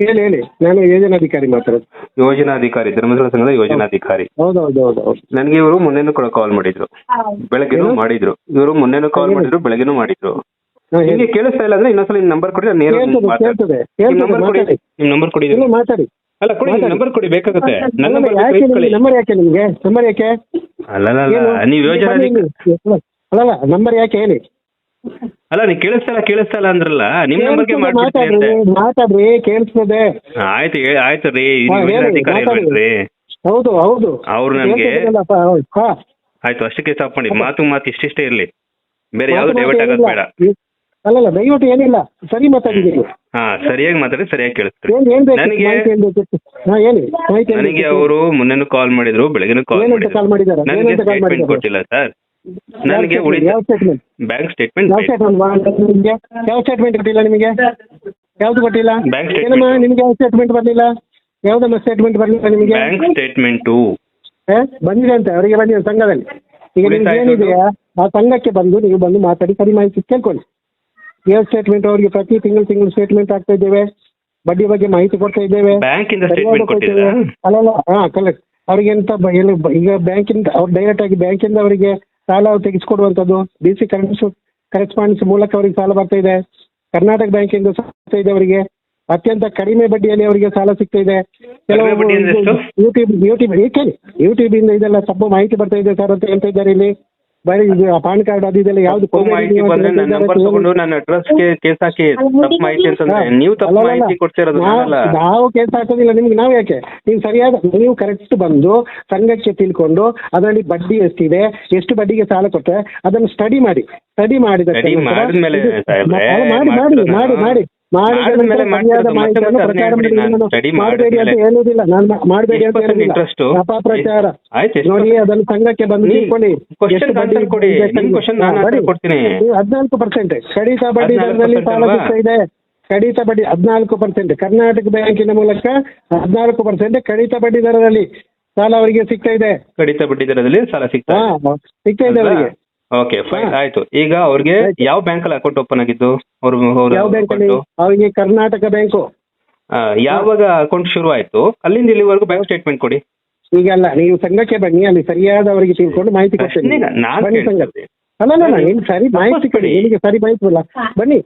ಹೇಳಿ ಹೇಳಿ. ನಾನು ಯೋಜನಾಧಿಕಾರಿ ಮಾತಾಡೋದು. ಯೋಜನಾಧಿಕಾರಿ ಧರ್ಮಸ್ಥಳ ಸಂಘದ ಯೋಜನಾಧಿಕಾರಿ. ಹೌದು ಹೌದು ಹೌದು. ಹೌದು ನನಗೆ ಇವರು ಮೊನ್ನೆನೂ ಕೂಡ ಕಾಲ್ ಮಾಡಿದ್ರು. ಬೆಳಗ್ಗೆನೂ ಮಾಡಿದ್ರು. ಇವರು ಮೊನ್ನೆನೂ ಕಾಲ್ ಮಾಡಿದ್ರು ಬೆಳಗ್ಗೆನೂ ಮಾಡಿದ್ರು. ಹಾ, ಹೇಳಿ. ನಿಮಗೆ ಕೇಳಿಸ್ತಾ ಇಲ್ಲ ಅಂದ್ರೆ ಇನ್ನೊಂದ್ಸಲ ನಿಮ್ ನಂಬರ್ ಕೊಡಿ ನಾನು ನೇರ ಕೇಳ್ತದೆ, ಕೇಳ್ತದೆ, ಕೇಳ್ತದೆ, ನಂಬರ್ ಕೊಡಿ. ಮಾತಾಡಿ. ನಿಮ್ ನಂಬರ್ ಕೊಡಿ. ಇಲ್ಲ, ಮಾತಾಡಿ. ಅಲ್ಲ ಕೊಡಿ ಮಾತಾಡಿ. ನಂಬರ್ ಕೊಡಿ ಬೇಕಾಗುತ್ತೆ. ನನ್ನ ನಂಬರ್ ಯಾಕೆ ನಿಮ್ಗೆ ನಂಬರ್ ಯಾಕೆ ನಿಮ್ಗೆ? ನಂಬರ್ ಯಾಕೆ? ಅಲ್ಲ ಅಲ್ಲ, ಏನು? ಅಲ್ಲ ನೀವು ಯೋಜನಾಧಿಕಾರಿ ಅಲ್ಲಲ್ಲ ನಂಬರ್ ಯಾಕೆ ಹೇಳಿ? ಅಲ್ಲ ನೀವು ಕೇಳಿಸ್ತಲ್ಲ ಕೇಳಿಸ್ತಲ್ಲ ಕೇಳಿಸ್ತಾ ಇಲ್ಲ ಅಂದ್ರಲ್ಲ ನಿಮ್ ನಂಬರ್ಗೆ ಮಾಡ್ಬಿಡ್ತೀನಿ ಮಾತಾಡ್ರಿ ಅಂತೆ. ಮಾತಾಡ್ರಿ ಕೇಳಿಸ್ತದೆ. ಆಯ್ತು ಹೇಳಿ ಆಯ್ತು ರೀ ಹಾ, ಹೇಳಿ, ಮಾತಾಡಿ. ಇಲ್ವೇನ್ರಿ ಹೌದು ಹೌದು. ಅವ್ರು ನನ್ಗೆ ಹೌದು. ಹಾ ಆಯ್ತು ಅಷ್ಟಕ್ಕೆ ಸ್ಟಾಪ್ ಮಾಡಿ. ಮಾತು ಮಾತು ಇಷ್ಟಿಷ್ಟೇ ಇರ್ಲಿ. ಬೇರೆ ಯಾವ್ದು ಮಾತು ಡೈವರ್ಟ್ ಆಗೋದು ಏನಿಲ್ಲ. ಬೇಡ. ಅಲ್ಲಲ್ಲ ದಯವಿಟ್ಟು ಏನಿಲ್ಲ ಸರಿ ಮಾತಾಡಿದ್ದೀರಿ. ಹಾ ಸರಿಯಾಗಿ ಮಾತಾಡಿ ಸರಿಯಾಗಿ ಕೇಳಿಸ್ತೀರಿ. ಏನ್ ಏನ್ ಬೇಕು ನನಗೆ ಮಾಹಿತಿ ಏನ್ ಬೇಕಿತ್ತು? ಹಾ ಹೇಳಿ ಮಾಹಿತಿ ಏನ್ ನನಗೆ ಬೇಕಿತ್ತು? ಅವರು ಮೊನ್ನೆನೂ ಕಾಲ್ ಮಾಡಿದ್ರು ಬೆಳಗ್ಗೆನೂ ಕಾಲ್ ಏನಂತ ಕಾಲ್ ಮಾಡಿದ್ದಾರೆ? ನನಗೆ ಏನಂತ ಸ್ಟೇಟ್ಮೆಂಟ್ ಮಾಡಿದ್ದಾರೆ? ಕೊಟ್ಟಿಲ್ಲ ಸರ್ ನನಗೆ statement? ಉಳಿದ ಯಾವ ಸ್ಟೇಟ್ಮೆಂಟ್ ಬ್ಯಾಂಕ್ ಸ್ಟೇಟ್ಮೆಂಟ್ ಯಾವ ಸ್ಟೇಟ್ಮೆಂಟ್ ನಿಮಗೆ? ಯಾವ ಸ್ಟೇಟ್ಮೆಂಟ್ ಕೊಟ್ಟಿಲ್ಲ ನಿಮಗೆ? ಯಾವ್ದು ಕೊಟ್ಟಿಲ್ಲ? Bank statement. ಏನಮ್ಮ ನಿಮ್ಗೆ ಯಾವ ಸ್ಟೇಟ್ಮೆಂಟ್ ಬರ್ಲಿಲ್ಲ? ಯಾವ್ದಮ್ಮ ಸ್ಟೇಟ್ಮೆಂಟ್ ಬರ್ಲಿಲ್ಲ ನಿಮಗೆ? ಬ್ಯಾಂಕ್ ಸ್ಟೇಟ್ಮೆಂಟು ಏ? ಬಂದಿದೆ ಅಂತ ಅವರಿಗೆ ಬಂದಿದೆ ಸಂಘದಲ್ಲಿ. ಈಗ ನಿಮ್ಗೆ ಉಳಿತಾಯ ಏನಿದೆಯಾ ಆ ಸಂಘಕ್ಕೆ ಬಂದು ನೀವು ಬಂದು ಮಾತಾಡಿ ಸರಿ ಮಾಹಿತಿ ಕೇಳ್ಕೊಳ್ಳಿ. ಯಾವ ಸ್ಟೇಟ್ಮೆಂಟ್ ಅವರಿಗೆ ಪ್ರತಿ ತಿಂಗಳು ತಿಂಗಳು ಸ್ಟೇಟ್ಮೆಂಟ್ ಆಗ್ತಾ ಇದ್ದೇವೆ? ಬಡ್ಡಿ ಬಗ್ಗೆ ಮಾಹಿತಿ ಕೊಡ್ತಾ ಇದ್ದೇವೆ? ಬ್ಯಾಂಕ್ ಇಂದ ಸ್ಟೇಟ್ಮೆಂಟ್ ಕೊಟ್ಟಿಲ್ಲ ಕೊಡ್ತೇವೆ. ಅಲ್ಲಲ್ಲ ಹಾ ಕಲೆಕ್ಟ್ ಅವ್ರಿಗೆ ಎಂತ ಬ- ಏನು ಬ- ಈಗ ಬ್ಯಾಂಕಿಂದ ಅವ್ರು ಡೈರೆಕ್ಟ್ ಆಗಿ ಬ್ಯಾಂಕಿಂದ ಅವರಿಗೆ ಸಾಲ ತೆಗೆಸ್ಕೊಡುವಂಥದ್ದು. ಡಿ ಸಿ ಕರೆನ್ಸ್ ಕರೆಸ್ಪಾಂಡೆನ್ಸ್ ಮೂಲಕ ಅವರಿಗೆ ಸಾಲ ಬರ್ತಾ ಇದೆ. ಕರ್ನಾಟಕ ಬ್ಯಾಂಕಿಂದ ಸಾಲ ಇದೆ ಅವರಿಗೆ. ಅತ್ಯಂತ ಕಡಿಮೆ ಬಡ್ಡಿಯಲ್ಲಿ ಅವರಿಗೆ ಸಾಲ ಸಿಗ್ತಾ ಇದೆ. ಯೂಟ್ಯೂಬ್ ಯೂಟ್ಯೂಬ್ ಕೇಳಿ ಯೂಟ್ಯೂಬ್ ಇಂದ ಇದೆಲ್ಲ ತಪ್ಪು ಮಾಹಿತಿ ಬರ್ತಾ ಇದೆ ಸರ್ ಅಂತ ಹೇಳ್ತಾ ಇದ್ದಾರೆ ಇಲ್ಲಿ. ಬರೀ ಇದು ಪಾನ್ ಕಾರ್ಡ್ ಅದು ಇದೆಲ್ಲ ಯಾವ್ದು ತಪ್ಪು ಮಾಹಿತಿ ಬಂದ್ರೆ ನನ್ನ ನಂಬರ್ ತಗೊಂಡು ನನ್ನ ಅಡ್ರೆಸ್ ಕೇಸ್ ಹಾಕಿ ತಪ್ಪು ಮಾಹಿತಿ ಅಂತಂದ್ರೆ ನೀವು ತಪ್ಪು ಮಾಹಿತಿ ಕೊಡ್ತಿರೋದು ನಾವು- ಕೇಸ್ ಹಾಕೋದಿಲ್ಲ ನಿಮ್ಗೆ ನಾವು ಯಾಕೆ? ನೀವು ಸರಿಯಾದ ನೀವು ಕರೆಕ್ಟ್ ಬಂದು ಸಂಘಕ್ಕೆ ತಿಳ್ಕೊಂಡು ಅದರಲ್ಲಿ ಬಡ್ಡಿ ಎಷ್ಟಿದೆ ಎಷ್ಟು ಬಡ್ಡಿಗೆ ಸಾಲ ಕೊಟ್ಟರೆ ಅದನ್ನು ಸ್ಟಡಿ ಮಾಡಿ. ಸ್ಟಡಿ ಮಾಡಿದ ಮಾಡಿ ಮಾಡಿ ಮಾಡಿ. ಮಾಡ್ತಿರೋದು ಮಾಡಿ ಮಾಡಿ ಮಾಡಿದ್ಮೇಲೆ ಮಾಡ್ತಿರೋದು ಮತ್ತೆ ಮತ್ತೆ ಅದನ್ನೇ ಮಾಡಿ ನಾನು ನಾನು study ಮಾಡಬೇಡಿ ಅಂತ ಮಾಡಿದ್ಮೇಲೆ ಹೇಳುವುದಿಲ್ಲ. ನಾನು ಮಾ- ಮಾಡಬೇಡಿ ಅಂತ ಎಷ್ಟು percent ಹೇಳುವುದಿಲ್ಲ. interest? ಅಪಪ್ರಚಾರ ಆಯ್ತು, ಎಷ್ಟು ನೋಡಿ ಅದನ್ನು ಸಂಘಕ್ಕೆ ಬಂದು ನೀ- ತಿಳ್ಕೊಳ್ಳಿ. question answer ಕೊಡಿ. ಇದೆ ನಿಮ್ question ನಾನು ಹಾ, answer ಕೊಡ್ತೀನಿ. ಹದಿನಾಲ್ಕು ಪರ್ಸೆಂಟ್ ಕಡಿತ ಬಡ್ಡಿ 14% ದರದಲ್ಲಿ ಸಾಲ ಅಲ್ವಾ? ಸಿಗ್ತಾ ಇದೆ. ಕಡಿತ ಬಡ್ಡಿ ಹದಿನಾಲ್ಕು ಪರ್ಸೆಂಟ್ ಕರ್ನಾಟಕ ಬ್ಯಾಂಕಿನ ಮೂಲಕ ಹದಿನಾಲ್ಕು ಪರ್ಸೆಂಟ್ ಕಡಿತ ಬಡ್ಡಿ ದರದಲ್ಲಿ ಸಾಲ ಅವರಿಗೆ ಸಿಗ್ತಾ ಇದೆ. ಕಡಿತ ಬಡ್ಡಿ ದರದಲ್ಲಿ ಸಾಲ ಸಿಗ್ತಾ ಹಾ ಸಿಗ್ತಾ ಇದೆ ಅವರಿಗೆ. Okay fine. ಆಯ್ತು. ಈಗ ಅವ್ರಿಗೆ. ಯಾವ ಬ್ಯಾಂಕ್ ಅಲ್ಲಿ ಅಕೌಂಟ್ ಓಪನ್ ಆಗಿದ್ದು? ಅವ್ರ ಅವ್ರ ಯಾವ ಬ್ಯಾಂಕ್ ಅಲ್ಲಿ ಅವರಿಗೆ ಕರ್ನಾಟಕ ಬ್ಯಾಂಕು. ಯಾವಾಗ ಅಕೌಂಟ್ ಶುರು ಆಯ್ತು? ಅಲ್ಲಿಂದ ಇಲ್ಲಿವರೆಗೂ ಬ್ಯಾಂಕ್ ಸ್ಟೇಟ್ಮೆಂಟ್ ಕೊಡಿ. ಈಗಲ್ಲ ನೀವು ಸಂಘಕ್ಕೆ ಬನ್ನಿ ಅಲ್ಲಿ ಸರಿಯಾದ ಅವರಿಗೆ ತಿಳ್ಕೊಂಡು ಮಾಹಿತಿ ಕೊಡ್ತೀನಿ ಬನ್ನಿ. ಸಂಘ ಅಲ್ಲ ಅಲ್ಲ ನಿಮ್ಗೆ ಸರಿ ಮಾಹಿತಿ ಕೊಡಿ. ನಿಮಗೆ ಸರಿ ಮಾಹಿತಿ ಇಲ್ಲ ಬನ್ನಿ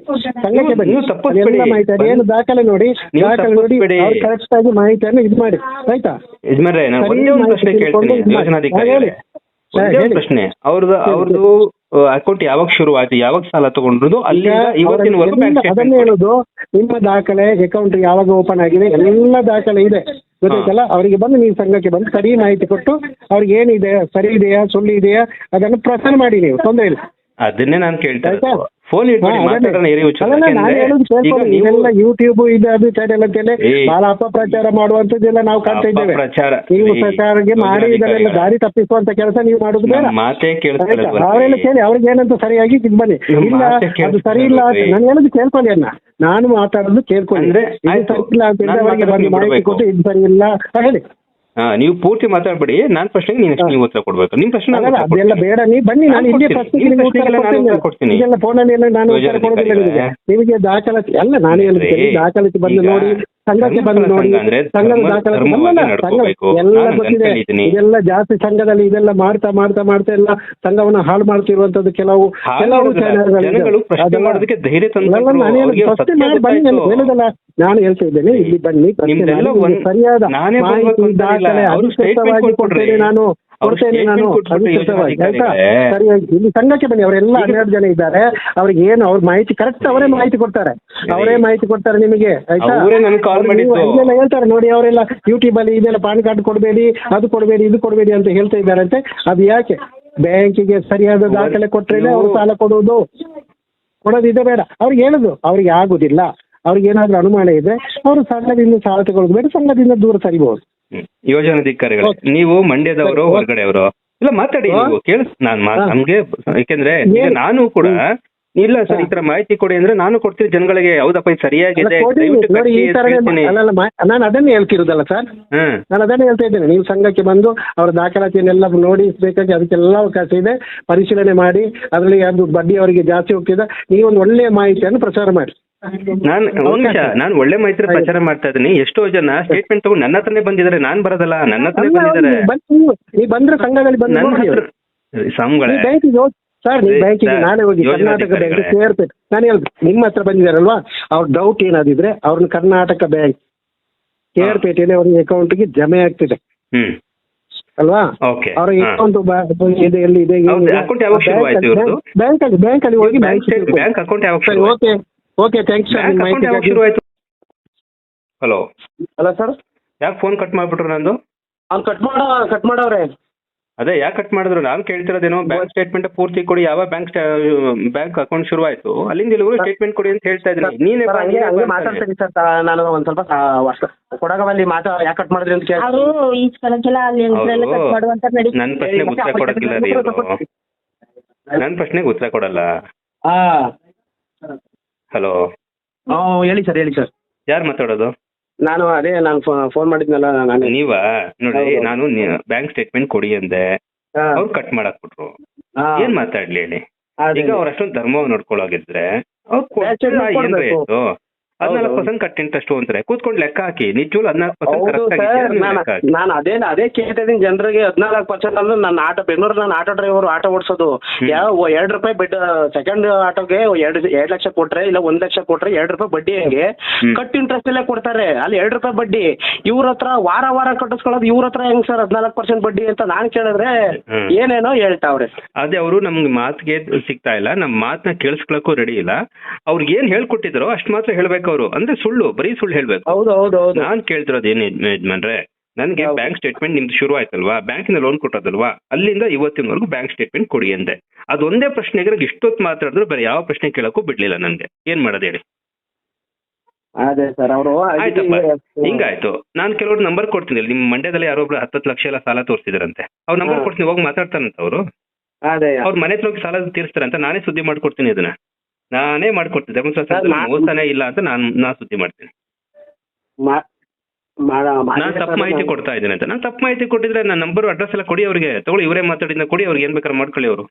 ಸಂಘಕ್ಕೆ ಬನ್ನಿ. ಅದೆಲ್ಲ ಮಾಹಿತಿ ಅದೇನು ದಾಖಲೆ ನೋಡಿ. ದಾಖಲೆ ನೋಡಿ. ಅವ್ರು ಕರೆಕ್ಟ್ ಆಗಿ ಮಾಹಿತಿಯನ್ನು ಇದು ಮಾಡಿ. ಆಯ್ತಾ? ಯಜಮಾನ್ರೆ ನಾನು ಒಂದೇ ಒಂದು ಮಾಹಿತಿ ಪ್ರಶ್ನೆ ತಿಳ್ಕೊಂಡು ಕೇಳ್ತೀನಿ ಯೋಜನಾಧಿಕಾರಿ ಪ್ರಶ್ನೆ. ಅವ್ರದ್ದು ಅವ್ರದ್ದು ಅಕೌಂಟ್ ಯಾವಾಗ ಶುರು ಆಯ್ತು ಯಾವಾಗ ಸಾಲ ತಗೊಂಡ್ರು ಅಲ್ಲಿಂದ ಇವತ್ತಿನವರೆಗೂ ಬ್ಯಾಂಕ್ ಅದನ್ನೇ ಸ್ಟೇಟ್ಮೆಂಟ್ ಹೇಳುದು ನಿಮ್ಮ ದಾಖಲೆ ಅಕೌಂಟ್ ಯಾವಾಗ ಓಪನ್ ಆಗಿದೆ ಎಲ್ಲ ದಾಖಲೆ ಇದೆ. ಗೊತ್ತಾಯ್ತಲ್ಲ? ಅವರಿಗೆ ಬಂದು ನೀವು ಸಂಘಕ್ಕೆ ಬಂದು ಸರಿ ಮಾಹಿತಿ ಕೊಟ್ಟು ಅವ್ರಿಗೆ ಏನಿದೆ ಸರಿ ಇದೆಯಾ ಸುಳ್ಳು ಇದೆಯಾ ಅದನ್ನು ಪ್ರಸಾರ ಮಾಡಿ ನೀವು. ತೊಂದರೆ ಇಲ್ಲ. ಅದನ್ನೇ ನಾನು ಕೇಳ್ತಾ ಆಯ್ತಾ? ಫೋನ್ ಇಟ್ಬಿಡಿ. ಮಾತಾಡೋಣ ಏರಿ ಹುಚ್ಚು ಇದೆಲ್ಲ ಯೂಟ್ಯೂಬ್ ಇದು ಅದು ಚಾನೆಲ್ ಅಂತೇಳಿ ಬಹಳ ಅಪಪ್ರಚಾರ ಮಾಡುವಂತದ್ದೆಲ್ಲ ನಾವು ಕಾಣ್ತಾ ಇದ್ದೇವೆ. ನೀವು ಸರ್ಕಾರಕ್ಕೆ ಮಾಡಿ ಇದನ್ನೆಲ್ಲ. ದಾರಿ ತಪ್ಪಿಸುವಂತ ಕೆಲಸ ನೀವು ಮಾಡುದು ಬೇಡ. ಮಾತೇ? ಅವರೆಲ್ಲ ಕೇಳಿ ಅವ್ರಿಗೆ ಏನಂತ ಸರಿಯಾಗಿ ಇದು ಬನ್ನಿ. ಇಲ್ಲ ಅದು ಸರಿ ಇಲ್ಲ? ನಾನು ಹೇಳೋದು ಕೇಳ್ಕೊಳ್ಳಿ ಅನ್ನ ನಾನು ಮಾತಾಡೋದು ಕೇಳ್ಕೊಂಡ್ರೆ ಅಂದ್ರೆ ಇಲ್ಲ ಅಂತ ಅವರಿಗೆ ಬಂದು ಮಾಹಿತಿ ಕೊಟ್ಟು ಇದು ಸರಿ ಇಲ್ಲ. ಹೇಳಿ. ಹಾ ನೀವು ಪೂರ್ತಿ ಮಾತಾಡ್ಬಿಡಿ. ನಾನ್ ಪ್ರಶ್ನೆಗೆ ನೀನು ಎಷ್ಟು ನೀವು ಉತ್ತರ ಕೊಡ್ಬೇಕು. ನಿಮ್ ಪ್ರಶ್ನೆ ನಾನು ಅಲ್ಲ ಉತ್ತರ ಅದೆಲ್ಲ. ಬೇಡ. ನೀ ಬನ್ನಿ ನಾನು ಇಲ್ಲಿಯೇ ಕೊಡ್ತೀನಿ. ನಿಮ್ಗೆ ಉತ್ತರ ಪ್ರಶ್ನೆಗೆಲ್ಲ ನಾನು ಉತ್ತರ ಕೊಡ್ತೀನಿ. ಇದೆಲ್ಲ ಫೋನಲ್ಲಿ ಎಲ್ಲ ನಾನು ಉತ್ತರ ಕೊಡೋದಿಲ್ಲ ನಿಮಗೆ. ನಿಮಗೆ ದಾಖಲಾತಿ ಅಲ್ಲ ನಾನು ಅಲ್ರಿ, ದಾಖಲಾತಿ ಬಂದು ನೋಡಿ. ಸಂಘಕ್ಕೆ ಬಂದು ನೋಡಿ ಸಂಘದ ನಡ್ಕೋಬೇಕು. ಎಲ್ಲ ಗೊತ್ತಿದೆ. ಇದೆಲ್ಲ ಜಾಸ್ತಿ ಸಂಘದಲ್ಲಿ ಇದೆಲ್ಲ ಮಾಡ್ತಾ ಮಾಡ್ತಾ ಮಾಡ್ತಾ ಎಲ್ಲ ಸಂಘವನ್ನ ಹಾಳು ಮಾಡ್ತಿರುವಂತದ್ದು ಕೆಲವು ಕೆಲವು ತಂದು ನಾನು. ಹೇಳ್ತಾ ಇದ್ದೇನೆ. ಇಲ್ಲಿ ಬನ್ನಿ ಸರಿಯಾದ ಮಾಹಿತಿ. ದಾಖಲೆ ಅಧಿಕೃತವಾಗಿ ಕೊಡ್ತೇನೆ ನಾನು. ಕೊಡ್ತೇನೆ ನಾನು. ಇಲ್ಲಿ ಸಂಘಕ್ಕೆ ಬನ್ನಿ. ಅವರೆಲ್ಲ ಹನ್ನೆರಡು ಜನ ಇದ್ದಾರೆ. ಅವ್ರಿಗೆ ಏನು ಅವ್ರ ಮಾಹಿತಿ ಕರೆಕ್ಟ್ ಅವರೇ ಮಾಹಿತಿ ಕೊಡ್ತಾರೆ. ಅವರೇ ಮಾಹಿತಿ ಕೊಡ್ತಾರೆ ನಿಮಗೆ ಆಯ್ತಾ? ಅವರೇ ನನಗೆ ಮಾಡಿದ್ದು. ಹೇಳ್ತಾರೆ ನೋಡಿ ಅವರೆಲ್ಲ ಯೂಟ್ಯೂಬ್ ಅಲ್ಲಿ ಇದೆಲ್ಲ ಪಾನ್ ಕಾರ್ಡ್ ಕೊಡಬೇಡಿ ಅದು ಕೊಡಬೇಡಿ ಇದು ಕೊಡಬೇಡಿ ಅಂತ ಹೇಳ್ತಾ ಇದ್ದಾರಂತೆ. ಅದು ಯಾಕೆ? ಬ್ಯಾಂಕಿಗೆ ಸರಿಯಾದ ದಾಖಲೆ ಕೊಟ್ಟರೆ ಅವರು ಸಾಲ ಕೊಡುವುದು? ಕೊಡೋದು ಇದೆ ಬೇಡ. ಅವ್ರಿಗೆ ಹೇಳುದು ಅವ್ರಿಗೆ ಆಗುದಿಲ್ಲ. ಅವ್ರಿಗೆ ಏನಾದ್ರೂ ಅನುಮಾನ ಇದೆ ಅವರು ಸಂಘದಿಂದ ಸಾಲ ತಗೊಳ್ಳೋದು ಬೇಡ ಸಂಘದಿಂದ ದೂರ ಸರಿಬಹುದು. ಯೋಜನಾಧಿಕಾರಿಗಳು ಅಧಿಕಾರಿಗಳು. ನೀವು ಮಂಡ್ಯದವರು ಹೊರಗಡೆ ಅವರು ಹೊರಗಡೆಯವರು. ಇಲ್ಲ ಮಾತಾಡಿ ನೀವು ಕೇಳಿಸ್ ನಾನ್ ಮಾ-. ನಮ್ಗೆ ಯಾಕೆಂದ್ರೆ ಈಗ ನಾನು ಕೂಡ ಇಲ್ಲ ಸರ್ ಈ ತರ ಮಾಹಿತಿ ಕೊಡಿ ಅಂದ್ರೆ ನಾನು ಕೊಡ್ತೀನಿ ಜನಗಳಿಗೆ ಯಾವ್ದಪ್ಪ ಇದು ಸರಿಯಾಗಿದೆ ಕೊಡಿ, ದಯವಿಟ್ಟು ನೋಡಿ ಈ ಕಟ್ಟಿ ಅಂತ ತರ ಹೇಳ್ತೀನಿ. ನಾನು ಅದನ್ನೇ ಹೇಳ್ತಿರೋದಲ್ಲ ಸರ್. ಹ್ಮ್ ನಾನು ಅದನ್ನೇ ಹೇಳ್ತಾ ಇದ್ದೇನೆ. ನೀವು ಸಂಘಕ್ಕೆ ಬಂದು ಅವರ ದಾಖಲಾತಿಯನ್ನೆಲ್ಲ ನೋಡಿ ಬೇಕಾಗಿ ಅದಕ್ಕೆಲ್ಲ ಅವಕಾಶ ಇದೆ. ಪರಿಶೀಲನೆ ಮಾಡಿ ಅದರಲ್ಲಿ ಅದು ಬಡ್ಡಿ ಅವರಿಗೆ ಜಾಸ್ತಿ ಹೋಗ್ತಿದೆ. ನೀವು ಒಂದು ಒಳ್ಳೆಯ ಮಾಹಿತಿಯನ್ನು ಪ್ರಚಾರ ಮಾಡಿ. ನಾನ್ ಒಂದ್ ನಿಮಿಷ ನಾನ್ ಒಳ್ಳೆ ಮೈತ್ರಿ ಪ್ರಚಾರ ಮಾಡ್ತಾ ಇದೀನಿ ಎಷ್ಟೋ ಜನ ಸ್ಟೇಟ್ಮೆಂಟ್ ತಗೊಂಡು ನನ್ನ ಹತ್ರನೇ ಬಂದಿದ್ದಾರೆ ನಾನ್ ಬರೋದಲ್ಲ ನನ್ನ ಹತ್ರನೇ ಬಂದಿದ್ದಾರೆ. ನೀವು ಬಂದ್ರೆ ಸಂಘದಲ್ಲಿ ಬಂದು ನನ್ನ. ಹತ್ರ ಹೋಗಿ ಸರ್ ನೀವು ಬ್ಯಾಂಕಿಗೆ ನಾನೇ ಹೋಗಿ ಕರ್ನಾಟಕ ಬ್ಯಾಂಕ್. ಸೇರ್ಬೇಕು ನಾನು ಹೇಳ್ಬೇಕು ನಿಮ್ಮ ಹತ್ರ ಬಂದಿದ್ದಾರಲ್ವಾ ಅವ್ರ ಡೌಟ್ ಏನಾದಿದ್ರೆ ಅವ್ರನ್ನ ಕರ್ನಾಟಕ ಬ್ಯಾಂಕ್ ಕೇರ್ಪೇಟೆಯಲ್ಲಿ ಅವ್ರ ಅಕೌಂಟ್ಗೆ ಜಮೆ ಆಗ್ತಿದೆ. ಹ್ಮ್. ಅಲ್ವಾ? ಅವ್ರ ಅಕೌಂಟ್ ಇದೆ ಎಲ್ಲಿ ಇದೆ? ಬ್ಯಾಂಕ್ ಅಲ್ಲಿ ಬ್ಯಾಂಕ್ ಅಲ್ಲಿ ಹೋಗಿ bank okay. Okay thanks sir account ಯಾವಾಗ ಶುರು ಆಯ್ತು? ಹಲೋ ಅಲ್ಲ ಸರ್ ಯಾಕೆ ಫೋನ್ ಕಟ್ ಮಾಡ್ಬಿಟ್ರು ನಂದು? ಅವ್ನು ಕಟ್ ಮಾಡೋ ಕಟ್ ಮಾಡವ್ರೆ. ಅದೇ ಯಾಕೆ ಕಟ್ ಮಾಡಿದ್ರು? ನಾನು ಕೇಳ್ತಿರೋದೇನೋ ಬ್ಯಾಂಕ್ ಸ್ಟೇಟ್ಮೆಂಟ್ ಪೂರ್ತಿ ಕೊಡಿ ಯಾವ ಬ್ಯಾಂಕ್ ಬ್ಯಾಂಕ್ ಅಕೌಂಟ್ ಶುರು ಆಯ್ತು? ಅಲ್ಲಿಂದ ಇಲ್ಲಿವರೆಗೂ ಸ್ಟೇಟ್ಮೆಂಟ್ ಕೊಡಿ ಅಂತ ಹೇಳ್ತಾ ಇದ್ದೀನಿ. ನೀನೇ ಹಂಗೆ ಹಂಗೆ ಮಾತಾಡ್ತೀನಿ ಸರ್ ನಾನು ಒಂದ್ ಸ್ವಲ್ಪ ಕೊಡಗವಲ್ಲಿ ಮಾತಾ ಯಾಕೆ ಕಟ್ ಮಾಡಿದ್ರಿ ಅಂತ ಕೇಳಿ ಅವರು ಅಲ್ಲಿ ಎಲ್ಲ ಕಟ್ ಮಾಡುವಂತ ನಡಿ ನನ್ನ ಪ್ರಶ್ನೆಗೆ ಉತ್ತರ ಕೊಡಕ್ಕಿಲ್ಲ ರೀ ನನ್ನ ಪ್ರಶ್ನೆಗೆ ಉತ್ತರ ಕೊಡಲ್ಲ. ಹಾ. ಹಲೋ ಓ ಹೇಳಿ ಸರ್ ಹೇಳಿ ಸರ್ ಯಾರು ಮಾತಾಡೋದು? ನಾನು ಅದೇ ನಾನು ಫೋನ್ ಮಾಡಿದ್ನಲ್ಲ ನಾನು. ನೀವಾ? ನೋಡಿ ನಾನು ಬ್ಯಾಂಕ್ ಸ್ಟೇಟ್ಮೆಂಟ್ ಕೊಡಿ ಅಂದೆ. ಹಾ, ಅವ್ರು ಕಟ್ ಮಾಡಕ್ ಬಿಟ್ರು ಹಾ, ಏನ್ ಮಾತಾಡ್ಲಿ ಹೇಳಿ? ಅದೇ. ಈಗ ಅವ್ರ ಅಷ್ಟೊಂದು ಧರ್ಮ ನೋಡ್ಕೊಳಗಿದ್ರೆ ಅವ್ರು ಏನ್ ಕೊಡ್ಬೇಕು. ರೇಟು ಹದಿನಾಲ್ಕು ಹೌದು. ಪರ್ಸೆಂಟ್ ಕಟ್ ಇಂಟ್ರೆಸ್ಟ್ ಅಂತಾರೆ ಕೂತ್ಕೊಂಡು ಲೆಕ್ಕ ಹಾಕಿ. ನಿಜವಾಗ್ಲೂ ಹದಿನಾಲ್ಕು ಪರ್ಸೆಂಟ್ ಹೌದು ಕರೆಕ್ಟ್ ಸರ್. ಆಗಿದೆ ನಾನು ಅದೇ ಅದೇ ಕೇಳ್ತಾ ಇದೀನಿ ಜನರಿಗೆ ಹದಿನಾಲ್ಕು ಪರ್ಸೆಂಟ್ ಅಂದ್ರೆ ನನ್ನ ಆಟೋ ಬೆಂಗಳೂರು ನಾನು ಆಟೋ ಡ್ರೈವರ್ ಆಟೋ ಓಡಿಸೋದು. ಯಾವ ಎರಡು ರೂಪಾಯಿ ಬಡ್ಡಿ ಸೆಕೆಂಡ್ ಆಟೋಗೆ ಎರಡು ಎರಡು ಲಕ್ಷ ಕೊಟ್ರೆ ಇಲ್ಲ ಒಂದ್ ಲಕ್ಷ ಕೊಟ್ರೆ ಎರಡು ರೂಪಾಯಿ ಬಡ್ಡಿ ಹೆಂಗೆ. ಕಟ್ ಇಂಟ್ರೆಸ್ಟ್ ಅಲ್ಲೇ ಕೊಡ್ತಾರೆ. ಅಲ್ಲಿ ಎರಡು ರೂಪಾಯಿ ಬಡ್ಡಿ. ಇವ್ರ ಹತ್ರ ವಾರ ವಾರ ಕಟ್ಟಿಸ್ಕೊಳ್ಳೋದು ಇವ್ರ ಹತ್ರ ಹೆಂಗ್ ಸರ್ ಹದಿನಾಲ್ಕು ಪರ್ಸೆಂಟ್ ಬಡ್ಡಿ ಅಂತ ನಾನು ಕೇಳಿದ್ರೆ ಏನೇನೋ ಹೇಳ್ತಾವ್ರೆ ಅದೇ ಅವರು ನಮ್ಗೆ ಮಾತಿಗೆ ಸಿಗ್ತಾ ಇಲ್ಲ. ನಮ್ಮ ಮಾತನ್ನ ಕೇಳಿಸ್ಕೊಳಕ್ಕೂ ರೆಡಿ ಇಲ್ಲ. ಅವ್ರಿಗೆ ಏನ್ ಹೇಳ್ಕೊಟ್ಟಿದ್ರು ಅಷ್ಟು ಮಾತ್ರ ಹೇಳ್ಬೇಕು ಅವರು ಅಂದ್ರೆ ಸುಳ್ಳು ಬರೀ ಸುಳ್ಳು ಹೇಳ್ಬೇಕು. ಹೌದು ಹೌದು ಹೌದು. ನಾನ್ ಕೇಳ್ತಿರೋದು ಏನ್ ಯಜ- ನನಗೆ ಬ್ಯಾಂಕ್ ಸ್ಟೇಟ್ಮೆಂಟ್ ನಿಮ್ದು ಶುರು ಆಯ್ತಲ್ವಾ? ಬ್ಯಾಂಕಿನ ಲೋನ್ ಕೊಟ್ಟದಲ್ವಾ? ಅಲ್ಲಿಂದ ಇವತ್ತಿನವರೆಗೂ ಬ್ಯಾಂಕ್ ಸ್ಟೇಟ್ಮೆಂಟ್ ಕೊಡಿ ಅಂದೆ. ಅದೊಂದೇ ಪ್ರಶ್ನೆಗೆ ಇಷ್ಟೊತ್ತು ಮಾತಾಡಿದ್ರು ಬೇರೆ ಯಾವ ಪ್ರಶ್ನೆ ಕೇಳಕ್ಕೂ ಬಿಡ್ಲಿಲ್ಲ ನನ್ಗೆ. ಏನ್ ಮಾಡೋದು ಹೇಳಿ? ಅದೇ ಸರ್ ಅವರು ಆಯ್ತಪ್ಪ. ಹಿಂಗಾಯ್ತು. ನಾನ್ ಕೆಲವ್ರು ನಂಬರ್ ಕೊಡ್ತೀನಿ ನಿಮ್ ಮಂಡ್ಯದಲ್ಲಿ ಯಾರೊಬ್ರು ಹತ್ತತ್ತು ಲಕ್ಷ ಎಲ್ಲ ಸಾಲ ತೋರಿಸಿದ್ರಂತೆ. ಅವ್ರ ನಂಬರ್ ಕೊಡ್ತೀನಿ ಹೋಗಿ ಮಾತಾಡ್ತಾರಂತ ಅವರು. ಅವ್ರ ಮನೆ ಹತ್ರ ಹೋಗಿ ಸಾಲ ತೀರಿಸ್ತಾರಂತ ನಾನೇ ಸುದ್ದಿ ಮಾಡ್ಕೊಡ್ತೀನಿ ಇದನ್ನ ನಾನೇ ಮಾಡ್ಕೊಡ್ತೀನಿ ಮಾ- ಮೋಸನೇ ಇಲ್ಲ ಅಂತ ನಾನು ನಾ ಸುದ್ದಿ ಮಾಡ್ತೀನಿ. ನಾನು ನಾನ್ ತಪ್ಪು ಮಾಹಿತಿ ಕೊಡ್ತಾ ಇದ್ದೀನಿ ಅಂತ. ನಾನು ತಪ್ಪು ಮಾಹಿತಿ ಕೊಟ್ಟಿದ್ರೆ ನನ್ನ ನಂಬರ್ ಅಡ್ರೆಸ್ ಎಲ್ಲ ಕೊಡಿ ಅವ್ರಿಗೆ. ತಗೊಳ್ಳಿ ಇವರೇ ಮಾತಾಡಿದ್ನ ಕೊಡಿ ಅವ್ರಿಗೆ ಏನ್ ಬೇಕಾದ್ರೆ ಮಾಡ್ಕೊಳ್ಳಿ ಅವರು.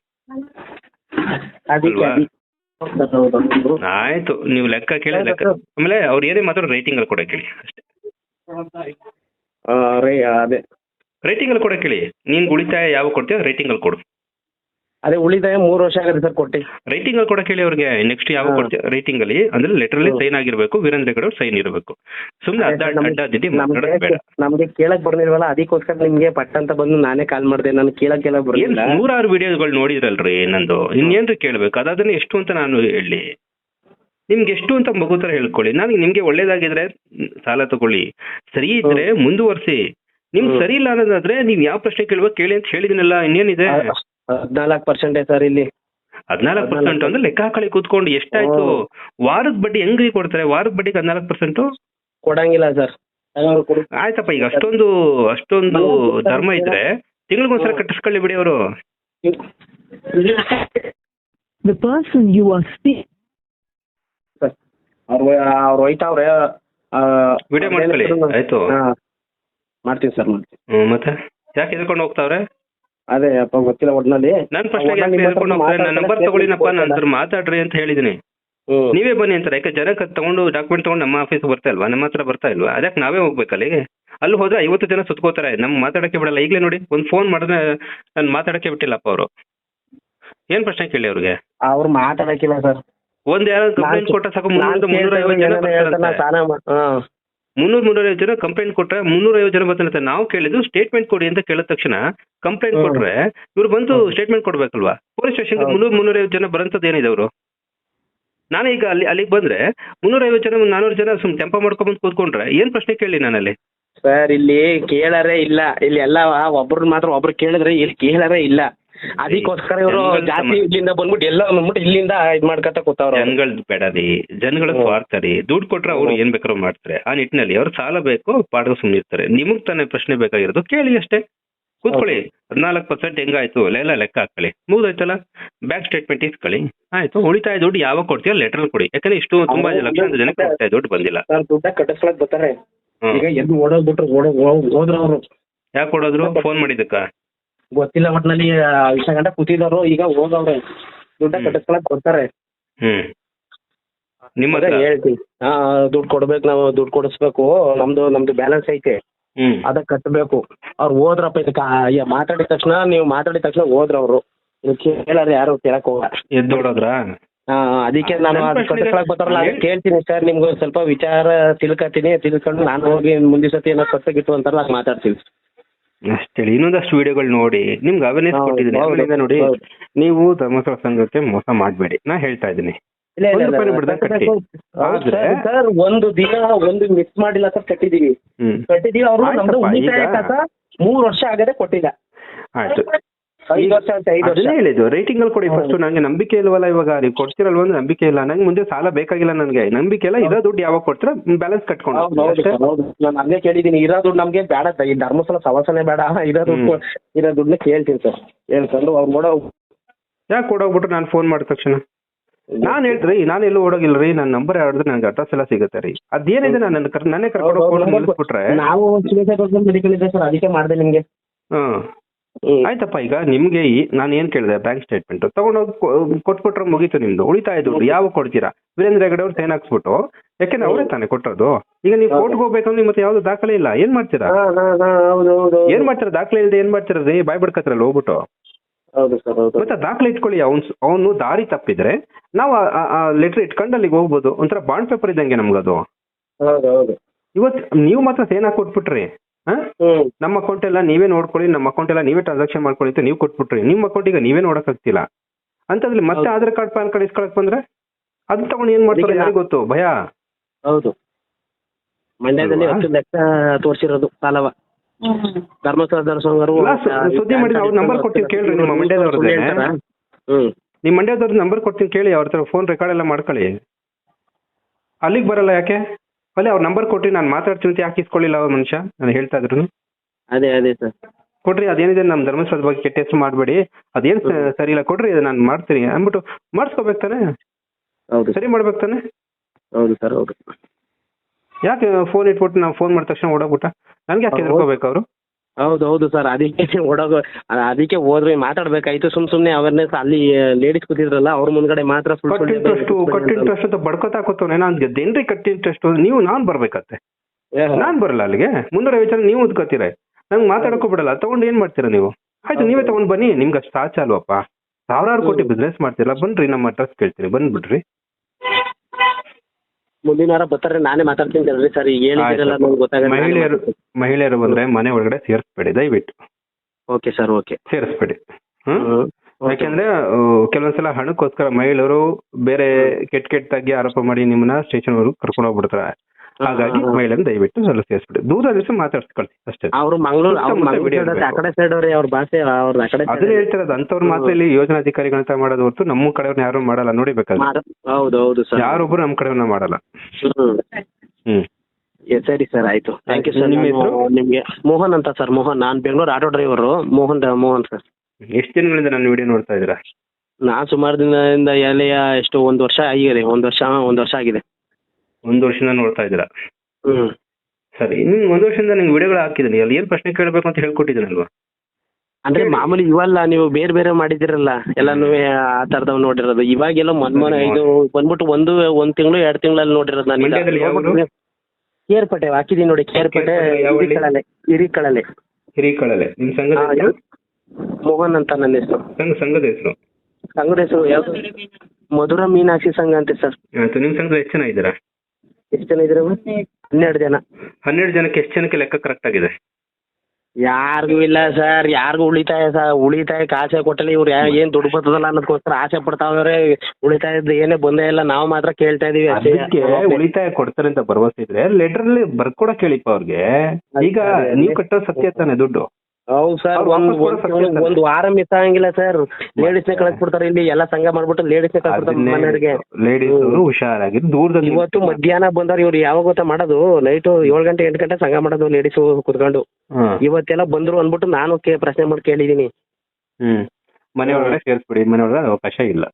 ಅದಕ್ಕೆ ಅಲ್ವಾ? ಅದಕ್ಕೆ. ಹೌದು, ಹೌದು. ಆಯ್ತು ನೀವು ಲೆಕ್ಕ ಕೇಳಿ ಲೆಕ್ಕ ಆಮೇಲೆ ಅವ್ರು ಏನೇ ಮಾತಾಡೋ ರೇಟಿಂಗ್ ಅಲ್ಲಿ ಕೊಡಕ್ಕೆ ಕೇಳಿ ಅಷ್ಟೇ. ಆ, ರೇ ಅದೇ. ರೇಟಿಂಗ್ ಅಲ್ಲಿ ಕೊಡಕ್ಕೆ ಕೇಳಿ. ನೀನ್ ಉಳಿತಾಯ ಯಾವ ಕೊಡ್ತೀಯ ರೇಟಿಂಗ್ ಅಲ್ಲಿ ಕೊಡು. ಅದೇ ಉಳಿತಾಯ ಮೂರು ವರ್ಷ ಆಗಿದೆ ಸರ್ ಕೊಟ್ಟಿ. ರೈಟಿಂಗ್ ಅಲ್ಲಿ ಕೂಡ ಕೇಳಿ ಅವ್ರಿಗೆ ನೆಕ್ಸ್ಟ್ ಯಾವ ರೈಟಿಂಗ್ ಅಲ್ಲಿ? ಅಂದ್ರೆ ಲೆಟರ್ ಅಲ್ಲಿ ಸೈನ್ ಆಗಿರ್ಬೇಕು ವೀರೇಂದ್ರ ಗೌಡ ಸೈನ್ ಇರಬೇಕು. ಸುಮ್ಮನೆ ಅಡ್ಡ ನಮ್ಗೆ- ನಮ್ಗೆ ಕೇಳಕ್ ಬರ್ನಿಲ್ವಲ್ಲ ಅದಕ್ಕೋಸ್ಕರ ನಿಮ್ಗೆ ಪಟ್ಟ ಅಂತ ಬಂದು ನಾನೇ ಕಾಲ್ ಮಾಡಿದೆ ನಾನು ಕೇಳಕ್ ಕೇಳಕ್ ಬರ್ಲಿಲ್ಲ. ನೂರಾರು ವಿಡಿಯೋಗಳು ನೋಡಿದ್ರಲ್ರಿ ನಂದು. ಇನ್ನೇನ್ರಿ ಕೇಳ್ಬೇಕು? ಅದಾದ್ರೆ ಎಷ್ಟು ಅಂತ ನಾನು ಹೇಳಿ. ನಿಮ್ಗೆ ಎಷ್ಟು ಅಂತ ಮಗು ತರ ಹೇಳ್ಕೊಳ್ಳಿ. ನಾನು ನಿಮ್ಗೆ ಒಳ್ಳೇದಾಗಿದ್ರೆ ಸಾಲ ತಗೊಳ್ಳಿ. ಸರಿ ಇದ್ರೆ ಮುಂದುವರ್ಸಿ. ನಿಮ್ಗೆ. ಸರಿ ಇಲ್ಲ ಅನ್ನೋದಾದ್ರೆ ನೀವ್ ಯಾವ ಪ್ರಶ್ನೆ ಕೇಳ್ಬೇಕು ಕೇಳಿ ಅಂತ ಹೇಳಿದಿನಲ್ಲ ಇನ್ನೇನಿದೆ? ಹದಿನಾಲ್ಕು ಪರ್ಸೆಂಟೇ ಸರ್ ಇಲ್ಲಿ. ಹದಿನಾಲ್ಕು ಪರ್ಸೆಂಟ್ ಅಂದ್ರೆ ಲೆಕ್ಕ ಹಾಕಳಿ ಕೂತ್ಕೊಂಡು ಎಷ್ಟಾಯ್ತು. ವಾರದ ಬಡ್ಡಿ ಹೆಂಗ್ರಿ ಕೊಡ್ತಾರೆ? ವಾರದ ಬಡ್ಡಿ ಹದಿನಾಲ್ಕು ಪರ್ಸೆಂಟ್ ಕೊಡಂಗಿಲ್ಲ ಸರ್ ಆಯ್ತಪ್ಪ ಈಗ ಅಷ್ಟೊಂದು ಅಷ್ಟೊಂದು ಧರ್ಮ ಇದ್ರೆ ತಿಂಗಳಿಗೊಂದ್ಸಲ. ಕಟ್ಟಿಸ್ಕೊಳ್ಳಿ ಬಿಡಿ ಅವರು. The person you are speaking ಅವ್ರು ಅವ್ರು ಹೋಯ್ತಾವ್ರೆ ವಿಡಿಯೋ ಮಾಡ್ಕೊಳ್ಳಿ. ಆಯ್ತು. ಹಾ. ಮಾಡ್ತೀನಿ ಸರ್ ಮಾಡ್ತೀವಿ. ಮತ್ತೆ? ಯಾಕೆ ಎದ್ಕೊಂಡು ಹೋಗ್ತಾವ್ರೆ? ಅದೇ ಅಪ್ಪ ಗೊತ್ತಿಲ್ಲ ಒಟ್ನಲ್ಲಿ. ನಾನು ಫಸ್ಟ್ ನನ್ನ ನಂಬರ್ ತಗೊಳ್ಳಿನಪ್ಪ ನಾನು ಹತ್ರ ಮಾತಾಡ್ರಿ ಅಂತ ಹೇಳಿದೀನಿ. ನೀವೇ ಬನ್ನಿ ಅಂತಾರೆ. ಯಾಕೆ ಜನಕ್ಕೆ ತಗೊಂಡು ಡಾಕ್ಯುಮೆಂಟ್ ತಗೊಂಡು ನಮ್ಮ ಆಫೀಸ್ ಬರ್ತಾ ಇಲ್ವಾ? ನಮ್ಮ ಹತ್ರ ಬರ್ತಾ ಇಲ್ವಾ? ಅದಕ್ಕೆ ನಾವೇ ಹೋಗ್ಬೇಕು ಅಲ್ಲಿಗೆ ಅಲ್ಲಿ ಹೋದ್ರೆ ಐವತ್ತು ಜನ ಸುತ್ಕೋತಾರೆ. ನಮ್ಗೆ ಮಾತಾಡಕ್ಕೆ ಬಿಡಲ್ಲ. ಈಗಲೇ ನೋಡಿ ಒಂದು ಫೋನ್ ಮಾಡಿದ್ರೆ ನಾನು ಮಾತಾಡಕ್ಕೆ ಬಿಟ್ಟಿಲ್ಲಪ್ಪ ಅವರು. ಏನ್ ಪ್ರಶ್ನೆ ಕೇಳಿ ಅವ್ರಿಗೆ? ಅವ್ರು ಮಾತಾಡಕ್ಕಿಲ್ಲ ಸರ್. ಒಂದ್ ಯಾರು ಕಂಪ್ಲೇಂಟ್ ಕೊಟ್ಟ ಸಾಕು ಮುನ್ನೂರ ಮುನ್ನೂರ ಐವತ್ತು ಜನ ಬರ್ತಾರಂತೆ. ಮುನ್ನೂರ ಮುನ್ನೂರೈವತ್ತು ಜನ ಕಂಪ್ಲೇಂಟ್ ಕೊಟ್ರೆ ಮುನ್ನೂರೈವತ್ತು ಜನ ಬರ್ತಾರಂತೆ ನಾವು ಕೇಳಿದ್ದು ಸ್ಟೇಟ್ಮೆಂಟ್ ಕೊಡಿ ಅಂತ ಕೇಳಿದ ತಕ್ಷಣ ಕಂಪ್ಲೇಂಟ್. ಕೊಟ್ರೆ ಇವ್ರು ಬಂದು ಸ್ಟೇಟ್ಮೆಂಟ್ ಕೊಡ್ಬೇಕಲ್ವಾ? ಪೊಲೀಸ್ ಸ್ಟೇಷನ್ ಮುನ್ನೂರ್ ಮುನ್ನೂರ ಮುನ್ನೂರೈವತ್ತು ಜನ ಬರಂತದ್ದು ಏನಿದೆ ಅವರು? ನಾನು ಈಗ ಅಲ್ಲಿ ಅಲ್ಲಿಗೆ ಬಂದ್ರೆ ಮುನ್ನೂರೈವತ್ತು ಜನ ನಾನೂರು ಜನ ಸುಮ್ ಟೆಂಪ ಮಾಡ್ಕೊಂಡ್ಬಂದು ಕೂತ್ಕೊಂಡ್ರೆ ಏನ್ ಪ್ರಶ್ನೆ ಕೇಳಿ ಅಲ್ಲಿ ಸರ್ ಇಲ್ಲಿ ಕೇಳಾರೆ ಇಲ್ಲ. ಇಲ್ಲಿ ಎಲ್ಲ ಒಬ್ರು ಮಾತ್ರ ಒಬ್ರು ಕೇಳಿದ್ರೆ ಇಲ್ಲಿ ಕೇಳಾರೇ ಇಲ್ಲ. ಅದಕ್ಕೋಸ್ಕರ ಇವರು ಜಾತಿ ಜಾಸ್ತಿ ಇಲ್ಲಿಂದ ಬಂದ್ಬಿಟ್ಟು ಎಲ್ಲ ಬಂದ್ಬಿಟ್ಟು ಇಲ್ಲಿಂದ ಇದ್ ಮಾಡ್ಕೊತ ಕೂತವ್ರ ಜನಗಳ್ ಬೇಡ ರೀ ಜನಗಳ. ಸ್ವಾರ್ಥ ರೀ ದುಡ್ಡು ಕೊಟ್ರೆ ಅವ್ರು. ಏನ್ ಬೇಕಾದ್ರೂ ಮಾಡ್ತಾರೆ. ಆ ನಿಟ್ಟಿನಲ್ಲಿ ಅವ್ರು ಸಾಲ ಬೇಕು ಪಾಠ ಸುಮ್ಮನಿರ್ತಾರೆ ನಿಮಗ್ ತಾನೇ ಪ್ರಶ್ನೆ ಬೇಕಾಗಿರೋದು. ಕೇಳಿ ಅಷ್ಟೇ. ಕೂತ್ಕೊಳ್ಳಿ. ಹದಿನಾಲ್ಕು ಪರ್ಸೆಂಟ್ ಹೆಂಗಾಯ್ತು? ಎಲ್ಲ ಲೆಕ್ಕ ಹಾಕೊಳ್ಳಿ ಮುಗ್ದಾಯ್ತಲ್ಲ? Bank statement ಇಸ್ಕೊಳ್ಳಿ. ಆಯ್ತು. ಉಳಿತಾಯ ದುಡ್ಡು ಯಾವಾಗ ಕೊಡ್ತೀಯೋ ಲೆಟರ್ ಕೊಡಿ. ಯಾಕಂದ್ರೆ ಇಷ್ಟು ತುಂಬಾ ಲಕ್ಷಾಂತರ ಜನಕ್ಕೆ ಉಳಿತಾಯ ದುಡ್ಡು ಬಂದಿಲ್ಲ. ದುಡ್ಡ ಕಟ್ಟಿಸ್ಕೊಳಕ್ ಬರ್ತಾರೆ. ಈಗ ಓಡೋ ಹೋದ್ರ ಅವರು. ಯಾಕೆ ಕೊಡೋದ್ರು ಫೋನ್ ಮಾಡಿದ್ದಕ್ಕ? ಗೊತ್ತಿಲ್ಲ ಒಟ್ನಲ್ಲಿ ಇಷ್ಟ ಗಂಟೆ ಕೂತಿದವರು ಈಗ ಹೋಗವ್ರೆ. ದುಡ್ಡ. ಕಟ್ಟಿಸ್ಕೊಳಕ್ ಬರ್ತಾರೆ. ಹ್ಮ್. ನಿಮ್ಮ ಅದೇ ಹೇಳ್ತೀನಿ. ಹಾ ದುಡ್ಡು ಕೊಡ್ಬೇಕು ನಾವು ದುಡ್ಡು ಕೊಡಿಸ್ಬೇಕು. ನಮ್ದು ನಮ್ದು ಬ್ಯಾಲೆನ್ಸ್ ಐತೆ. ಅದ ಅದಕ್ಕೆ ಕಟ್ಟಬೇಕು ಅವ್ರು ಹೋದ್ರಪ್ಪ ಇದಕ್ಕೆ ಮಾತಾಡಿದ ತಕ್ಷಣ ನೀವು ಮಾತಾಡಿದ ತಕ್ಷಣ ಹೋದ್ರ ಅವರು. ಕೇಳಾರ ಯಾರು ಕೇಳಕ್ ಹೋಗ ಎದ್ದು ಹೊಡೋದ್ರಾ ಹಾ ಅದಕ್ಕೆ ನಾನು ಅದು ಕಟ್ಟಿಸ್ಕೊಳಕ್ ಬರ್ತಾರಲ್ಲ ಅದಕ್ಕೆ ಕೇಳ್ತೀನಿ ಸರ್ ನಿಮ್ಗೆ ಒಂದ್ ಸ್ವಲ್ಪ ವಿಚಾರ ತಿಳ್ಕೊತೀನಿ ತಿಳ್ಕೊಂಡು ನಾನು ಹೋಗಿ ಮುಂದಿನ ಸತಿ ಏನೋ ಕಟ್ಟಗಿಟ್ಟು ಅಂತಾರಲ್ಲ ಅದ್ ಮಾತಾಡ್ತೀನಿ. ಅಷ್ಟೇ ಇನ್ನೊಂದಷ್ಟು ವಿಡಿಯೋಗಳು ನೋಡಿ ನಿಮ್ಗೆ ಅವೇರ್ನೆಸ್ ಕೊಟ್ಟಿದೀನಿ ಕೊಟ್ಟಿದ್ದೀನಿ. ಆಮೇಲಿಂದ ನೋಡಿ ನೀವು ಧರ್ಮಸ್ಥಳ ಸಂಘಕ್ಕೆ ಮೋಸ ಮಾಡಬೇಡಿ. ನಾ ಹೇಳ್ತಾ ಇದ್ದೀನಿ. ಸರ್, ಒಂದು ದಿನ ಒಂದು ಮಿಸ್ ಮಾಡಿಲ್ಲ ಸರ್ ಕಟ್ಟಿದೀವಿ ಕಟ್ಟಿದೀವಿ ಅವರು ನಮ್ದು ಉಳಿತಾಯ ಮೂರ್ ವರ್ಷ ಆಗದೆ ಕೊಟ್ಟಿಲ್ಲ. ಆಯ್ತು. ಅದನ್ನೇ ಹೇಳಿದ್ದು ರೇಟಿಂಗ್ ಅಲ್ಲಿ ಕೊಡಿ ಫಸ್ಟ್ ನಂಗೆ ನಂಬಿಕೆ ಇಲ್ವಲ್ಲ ಇವಾಗ? ನೀವು ಕೊಡ್ತಿರಲ್ವ ಅಂದ್ರೆ ನಂಬಿಕೆ ಇಲ್ಲ. ನಂಗೆ ಮುಂದೆ ಸಾಲ ಬೇಕಾಗಿಲ್ಲ ನನಗೆ. ನಂಬಿಕೆ ಇಲ್ಲ ಇರೋ ದುಡ್ಡು ಯಾವಾಗ ಕೊಡ್ತೀರ? ಬ್ಯಾಲೆನ್ಸ್ ಕಟ್ಕೊಂಡು. ನಾನು ಹಂಗೆ ಕೇಳಿದೀನಿ ಇರೋ ದುಡ್ಡು ನಮ್ಗೆ ಬೇಡ ಈ ಧರ್ಮಸ್ಥಳ ಸವಾಸನೆ ಬೇಡ. ಇರೋ ದುಡ್ಡು ಇರೋ ದುಡ್ಡನ್ನ ಕೇಳ್ತೀನಿ ಸರ್. ಹೇಳ್ಕೊಂಡು ಅವ್ರು ನೋಡೋ ಯಾಕೆ ಕೊಡೋಗ್ಬಿಟ್ರು ನಾನು ಫೋನ್ ಮಾಡಿದ ತಕ್ಷಣ. ನಾನು ಹೇಳ್ತೀರಿ ನಾನು ಎಲ್ಲೂ ಓಡೋಗಿಲ್ಲ ರೀ. ನನ್ನ ನಂಬರ್ ಹೇಳಿದ್ರೆ ನನಗೆ ಅಡ್ರೆಸ್ ಎಲ್ಲ ಸಿಗುತ್ತೆ ರೀ. ಅದೇನಿದೆ ನಾನು ನನ್ನ ಕರ್ ನನ್ನೇ ಕರ್ಕೊಂಡು ಹೋಗಿ ನಾವು ಮೆಡಿಕಲ್ ಇದೆ ಸರ್ ಅದಕ್ಕೆ ಮಾಡಿದೆ ನಿಮಗೆ. ಹ್ಞೂ. ಆಯ್ತಪ್ಪ ಈಗ ನಿಮ್ಗೆ ಈ ನಾನು ಏನ್ ಕೇಳಿದೆ? ಬ್ಯಾಂಕ್ ಸ್ಟೇಟ್ಮೆಂಟ್ ತಗೊಂಡೋಗಿ ಕೊಟ್ಬಿಟ್ರೆ ಮುಗೀತು ನಿಮ್ದು. ಉಳಿತಾಯ ದುಡ್ಡು ಯಾವಾಗ ಕೊಡ್ತೀರಾ? ವೀರೇಂದ್ರ ಹೆಗಡೆ ಅವ್ರು ಸೈನ್ ಹಾಕ್ಸ್ಬಿಟ್ಟು. ಯಾಕೆಂದ್ರೆ ಅವರೇ ತಾನೇ ಕೊಟ್ಟೋದು ಈಗ ನೀವು ಕೋರ್ಟ್ಗೆ ಹೋಗ್ಬೇಕಂದ್ರೆ ಮತ್ತೆ ಯಾವ್ದು ದಾಖಲೆ ಇಲ್ಲ. ಏನ್ ಮಾಡ್ತೀರಾ. ಏನ್ ಮಾಡ್ತೀರಾ? ದಾಖಲೆ ಇಲ್ಲದೆ ಏನ್ ಮಾಡ್ತೀರಾ? ರೀ ಬಾಯ್ ಬಿಡ್ಕತ್ರಲ್ಲ ಹೋಗ್ಬಿಟ್ಟು. ಮತ್ತೆ ದಾಖಲೆ ಇಟ್ಕೊಳ್ಳಿ. ಅವ್ನು ಅವನು ದಾರಿ ತಪ್ಪಿದ್ರೆ ನಾವು ಆ ಲೆಟರ್ ಇಟ್ಕೊಂಡು ಅಲ್ಲಿಗೆ ಹೋಗ್ಬೋದು. ಒಂಥರ ಬಾಂಡ್ ಪೇಪರ್ ಇದ್ದಂಗೆ ನಮ್ಗದು. ಇವತ್ತು ನೀವು ಮಾತ್ರ ಸೇನಾ ಕೊಟ್ಬಿಟ್ರಿ. ನಮ್ಮ ಅಕೌಂಟ್ ಎಲ್ಲ ನೀವೇ ನೋಡ್ಕೊಳ್ಳಿ ನಮ್ಮ ಅಕೌಂಟ್ ಎಲ್ಲ ನೀವೇ ಟ್ರಾನ್ಸಾಕ್ಷನ್ ಮಾಡ್ಕೊಳ್ಳಿ ಅಂತ ನೀವು ಕೊಟ್ಬಿಟ್ರಿ. ನಿಮ್ಮ ಅಕೌಂಟ್ ಈಗ ನೀವೇ ನೋಡಕ್ಕಾಗ್ತಿಲ್ಲ ಅಂತದ್ರಲ್ಲಿ ಮತ್ತೆ ಆಧಾರ್ ಕಾರ್ಡ್ ಪ್ಯಾನ್ ಕಾರ್ಡ್ ಇಸ್ಕೊಳಕ್ ಬಂದ್ರೆ ಅದು ತಗೊಂಡು ಏನ್ ಮಾಡ್ತಾರೆ ಯಾರಿಗ್ ಗೊತ್ತು? ಭಯ? ಹೌದು. ಮಂಡ್ಯದಲ್ಲಿ ತೋರಿಸಿರೋದು ಸಾಲವ. ಧರ್ಮಸ್ಥಳ ದರ್ಶನವರು ಸುದ್ದಿ ಮಾಡಿ ಅವ್ರ ನಂಬರ್ ಕೊಡ್ತೀನಿ ಕೇಳ್ರಿ ನಿಮ್ಮ ಮಂಡ್ಯದವ್ರದ್ದೇ. ಹ್ಮ್. ನಿಮ್ ಮಂಡ್ಯದವ್ರ ನಂಬರ್ ಕೊಡ್ತೀನಿ ಕೇಳಿ ಅವ್ರ ಹತ್ರ ಫೋನ್ ರೆಕಾರ್ಡ್ ಎಲ್ಲ ಮಾಡ್ಕೊಳ್ಳಿ. ಅಲ್ಲಿಗೆ ಬರಲ್ಲ ಯಾಕೆ? ಅಲ್ಲಿ ಅವ್ರ ನಂಬರ್ ಕೊಟ್ರಿ ನಾನು ಮಾತಾಡ್ತೀನಿ ಅಂತ ಯಾಕೆ ಇಸ್ಕೊಳ್ಳಿಲ್ಲ ಅವ್ರ ಮನುಷ್ಯ? ನಾನು ಹೇಳ್ತಾ ಇದ್ರು ಅದೇ ಅದೇ ಸರ್ ಕೊಡ್ರಿ ಅದೇನಿದೆ ನಮ್ಮ ಧರ್ಮಸ್ಥಳದ ಬಗ್ಗೆ ಕೆಟ್ಟ ಹೆಸರು ಮಾಡಬೇಡಿ. ಅದೇನ್ ಸರಿ ಇಲ್ಲ ಕೊಡ್ರಿ ನಾನು ಮಾಡ್ತೀನಿ. ಅಂದ್ಬಿಟ್ಟು ಮಾಡಿಸ್ಕೋಬೇಕು ತಾನೆ? ಹೌದು. ಸರಿ ಮಾಡ್ಬೇಕು ತಾನೆ? ಹೌದು ಸರ್ ಹೌದು. ಯಾಕೆ ಫೋನ್ ಇಟ್ಬಿಟ್ಟು ನಾವು ಫೋನ್ ಮಾಡಿದ ತಕ್ಷಣ ಓಡೋಗ್ಬಿಟ್ಟ? ನನ್ಗೆ ಯಾಕೆ ಹೌದು. ಹೆದರ್ಕೋಬೇಕು ಅವರು? ಹೌದು ಹೌದು ಸರ್ ಅದಕ್ಕೆ ಓಡೋಗೋ ಅದಕ್ಕೆ ಹೋದ್ವಿ ಮಾತಾಡ್ಬೇಕಾಯ್ತು. ಸುಮ್ ಸುಮ್ನೆ ಅವೇರ್ನೆಸ್ ಅಲ್ಲಿ ಲೇಡೀಸ್ ಕೂತಿದ್ರಲ್ಲ ಅವ್ರ ಮುಂದ್ಗಡೆ ಮಾತ್ರ ಕಟ್ ಇಂಟ್ರೆಸ್ಟ್ ಕಟ್. ಇಂಟ್ರೆಸ್ಟ್ ಅಂತ ಬಡ್ಕೋತಾ ಕೂತವ್ನೆ. ನಾನು ಗೆದ್ದೇನ್ರಿ ಕಟ್ ಇಂಟ್ರೆಸ್ಟ್ ನೀವು ನಾನ್ ಬರ್ಬೇಕತ್ತೆ. ನಾನ್ ಬರಲ್ಲ ಅಲ್ಲಿಗೆ? ಮುಂದರ ವಿಚಾರ ನೀವು ಉದ್ಕೋತೀರ ನಂಗೆ ಮಾತಾಡಕ್ಕೂ ಬಿಡಲ್ಲ. ತಗೊಂಡ್ ಏನ್ ಮಾಡ್ತೀರಾ ನೀವು? ಆಯ್ತು ನೀವೇ ತಗೊಂಡ್ ಬನ್ನಿ. ನಿಮ್ಗೆ ಅಷ್ಟು ಸಾಚ ಅಲ್ವಪ್ಪ? ಸಾವಿರಾರು ಕೋಟಿ ಬಿಸ್ನೆಸ್ ಮಾಡ್ತೀರಲ್ಲ. ಬನ್ರಿ ನಮ್ಮ ಅಡ್ರೆಸ್ ಕೇಳ್ತೀರಿ ಬಂದ್ಬಿಡ್ರಿ. ಮುಂದಿನ ವಾರ ಬರ್ತಾರೆ ನಾನೇ ಮಾತಾಡ್ತೀನಿ ಕಣ್ರಿ ಸರ್ ಈಗ ಹೇಳಿದಿರಲ್ಲ ಮಹಿಳೆಯರು ಮಹಿಳೆಯರು ಬಂದ್ರೆ ಮನೆ ಒಳಗಡೆ ಸೇರಿಸ್ಬೇಡಿ ದಯವಿಟ್ಟು. Okay sir okay. ಸೇರಿಸ್ಬೇಡಿ. ಹ್ಮ್? ಯಾಕೆಂದ್ರೆ ಆ, ಕೆಲವೊಂದ್ಸಲ ಹಣಕ್ಕೋಸ್ಕರ ಮಹಿಳೆಯರು ಬೇರೆ ಕೆಟ್ಟ ಕೆಟ್ಟಾಗಿ ಆರೋಪ ಮಾಡಿ ನಿಮ್ಮನ್ನ ಸ್ಟೇಷನ್ ವರೆಗೂ ಕರ್ಕೊಂಡು ಹೋಗ್ಬಿಡ್ತಾರೆ. ಹಾಗಾಗಿ ಮಹಿಳೆಯನ್ನು ದಯವಿಟ್ಟು ಸ್ವಲ್ಪ ಸೇರಿಸ್ಬಿಡಿ. ದೂರ ದಿವಸ ಮಾತಾಡ್ಸ್ಕೊಳ್ತಿ ಅಷ್ಟೇ. ಅವರು ಮಂಗಳೂರು. ಆ ಕಡೆ ಸೈಡ್ ಅವ್ರಿ ಅವ್ರ ಭಾಷೆ ಅವ್ರ ಆ ಕಡೆ ಅದನ್ನ ಹೇಳ್ತಿರೋದು ಅಂತವ್ರು ಮಾತ್ರ ಇಲ್ಲಿ ಯೋಜನಾಧಿಕಾರಿಗಳಂತ ಮಾಡೋದು ಹೊರತು ನಮ್ಮ ಕಡೆಯವ್ರನ್ನ ಯಾರು ಮಾಡಲ್ಲ ನೋಡಿಬೇಕಾದ್ರೆ ಮಾಡ- ಹೌದು ಹೌದು ಸರ್. ಯಾರೊಬ್ರು ನಮ್ಮ ಕಡೆಯವ್ರನ್ನ ಮಾಡಲ್ಲ. ಹ್ಮ್. ಸರಿ ಸರ್ ಆಯ್ತು. ಥ್ಯಾಂಕ್ ಯು ಸರ್ ನಿಮ್ಮ ಹೆಸರು? ನಿಮ್ಗೆ ಮೋಹನ್ ಅಂತ ಸರ್ ಮೋಹನ್. ನಾನು Bengaluru auto driver Mohan Mohan sir. ಎಷ್ಟು ದಿನಗಳಿಂದ ನನ್ನ ವಿಡಿಯೋ ನೋಡ್ತಾ ಇದ್ದೀರಾ? ನಾನ್ ಸುಮಾರು ದಿನದಿಂದ ಎಲೆಯ ಎಷ್ಟು ಒಂದು ವರ್ಷ ಆಗಿದೆ ಒಂದು ವರ್ಷ ಒಂದು ವರ್ಷ ಆಗಿದೆ. ಒಂದು ವರ್ಷದಿಂದ ನೋಡ್ತಾ ಇದ್ದೀರಾ? ಹ್ಮ್. ಸರಿ ನಿಮ್ಗೆ ಒಂದು ವರ್ಷದಿಂದ ನಿಮ್ಗೆ ವಿಡಿಯೋಗಳು ಹಾಕಿದ್ರಿ ಅಲ್ಲಿ ಏನ್ ಪ್ರಶ್ನೆ ಕೇಳಬೇಕು ಅಂತ ಹೇಳ್ಕೊಟ್ಟಿದ್ದೀನಲ್ವಾ ಅಂದ್ರೆ ಮಾಮೂಲಿ ಇವಲ್ಲ ನೀವು ಬೇರೆ ಬೇರೆ ಮಾಡಿದಿರಲ್ಲ ಎಲ್ಲಾನು ಆ ತರದವ್ ನೋಡಿರೋದು. ಇವಾಗೆಲ್ಲ ಮೊನ್ ಮೊನ್ನೆ ಇದು ಬಂದ್ಬಿಟ್ಟು ಒಂದು ಒಂದ್ ತಿಂಗಳು ಎರಡ್ ತಿಂಗಳಲ್ಲಿ ನೋಡಿರೋದು ನಾನು. ಮಂಡ್ಯದಲ್ಲಿ ಯಾವ ಊರು? ಕೇರ್ಪೇಟೆ ಹಾಕಿದೀನಿ ನೋಡಿ ಕೇರ್ಪಟೆ ಕೇರ್ಪೇಟೆ ಯಾವ ಹಳ್ಳಿ? ಹಿರಿಕಳಲೆ ಹಿರಿಕಳಲೆ. ಹಿರೀಕಳಲೆ. ನಿಮ್ ಸಂಘದ ಹಾ, ಹೆಸರು? ಮೋಹನ್ ಅಂತ ನನ್ನ ಹೆಸರು. ಸಂಘ ಸಂಘದ ಹೆಸರು. ಸಂಘದ ಹೆಸರು ಯಾವ್ದು? ಮಧುರ ಮೀನಾಕ್ಷಿ ಸಂಘ ಅಂತ ಸರ್. ಆಯ್ತು ನಿಮ್ ಸಂಘದ ಎಷ್ಟು ಜನ ಇದ್ದೀರಾ? ಎಷ್ಟು ಜನ ಇದ್ರೆ ಹನ್ನೆರಡು ಜನ. ಹನ್ನೆರಡು ಜನಕ್ಕೆ ಎಷ್ಟು ಜನಕ್ಕೆ ಲೆಕ್ಕ ಕರೆಕ್ಟ್ ಆಗಿದೆ? ಯಾರಿಗೂ ಇಲ್ಲ ಸರ್ ಯಾರಿಗೂ ಉಳಿತಾಯ ಸರ್ ಉಳಿತಾಯಕ್ಕೆ ಆಸೆ ಕೊಟ್ಟಲ್ಲ ಇವ್ರು ಯಾ- ಏನ್ ದುಡ್ಡು ಬರ್ತದಲ್ಲ ಅನ್ನೋದಕ್ಕೋಸ್ಕರ ಆಸೆ ಪಡ್ತಾವ್ರೆ ಉಳಿತಾಯದ ಏನೇ ಬಂದೇ ಇಲ್ಲ ನಾವು ಮಾತ್ರ ಕೇಳ್ತಾ ಇದೀವಿ. ಅದಕ್ಕೆ ಉಳಿತಾಯ ಕೊಡ್ತಾರೆ ಅಂತ ಭರವಸೆ ಇದ್ರೆ ಲೆಟರ್ ಅಲ್ಲಿ ಬರ್ಕೊಡಕ್ ಹೇಳಿಪ್ಪ ಅವ್ರಿಗೆ. ಈಗ. ನೀವು ಕಟ್ಟೋ ಸತ್ಯ ತಾನೆ ದುಡ್ಡು. ಹೌದು ಸರ್ ಒಂದ್ ಒಂದ್ ಸತ್ಯ ಒಂದ್ ವಾರ ಮಿಸ್ ಆಗಂಗಿಲ್ಲ ಸರ್ ಕಳಿಸ್ ಕಳಿಸ್ಬಿಡ್ತಾರೆ ಇಲ್ಲಿ ಎಲ್ಲ ಸಂಘ ಮಾಡ್ಬಿಟ್ಟು ಲೇಡೀಸ್ನೇ ಕಳಿಸ್ಬಿಡ್ತಾರೆ ಮನೆಯವ್ರಿಗೆ. ಲೇಡೀಸ್ ಹುಷಾರಾಗಿ ದೂರದಲ್ಲಿ ಇವತ್ತು ಮಧ್ಯಾಹ್ನ ಬಂದವ್ರು ಇವ್ರು ಯಾವಾಗ ಗೊತ್ತಾ ಮಾಡೋದು? ನೈಟು ಏಳು ಗಂಟೆ ಎಂಟು ಗಂಟೆ ಸಂಘ ಮಾಡೋದು ಲೇಡೀಸ್ ಕುತ್ಕೊಂಡು. ಹ್ಮ್. ಇವತ್ತೆಲ್ಲ ಬಂದ್ರು ಅಂದ್ಬಿಟ್ಟು ನಾನು ಕೇ ಪ್ರಶ್ನೆ ಮಾಡಿ ಕೇಳಿದೀನಿ ಹ್ಮ್. ಮನೆ ಒಳಗಡೆ ಸೇರಿಸ್ಬಿಡಿ ಮನೆ ಒಳಗಡೆ ಅವಕಾಶ ಇಲ್ಲ.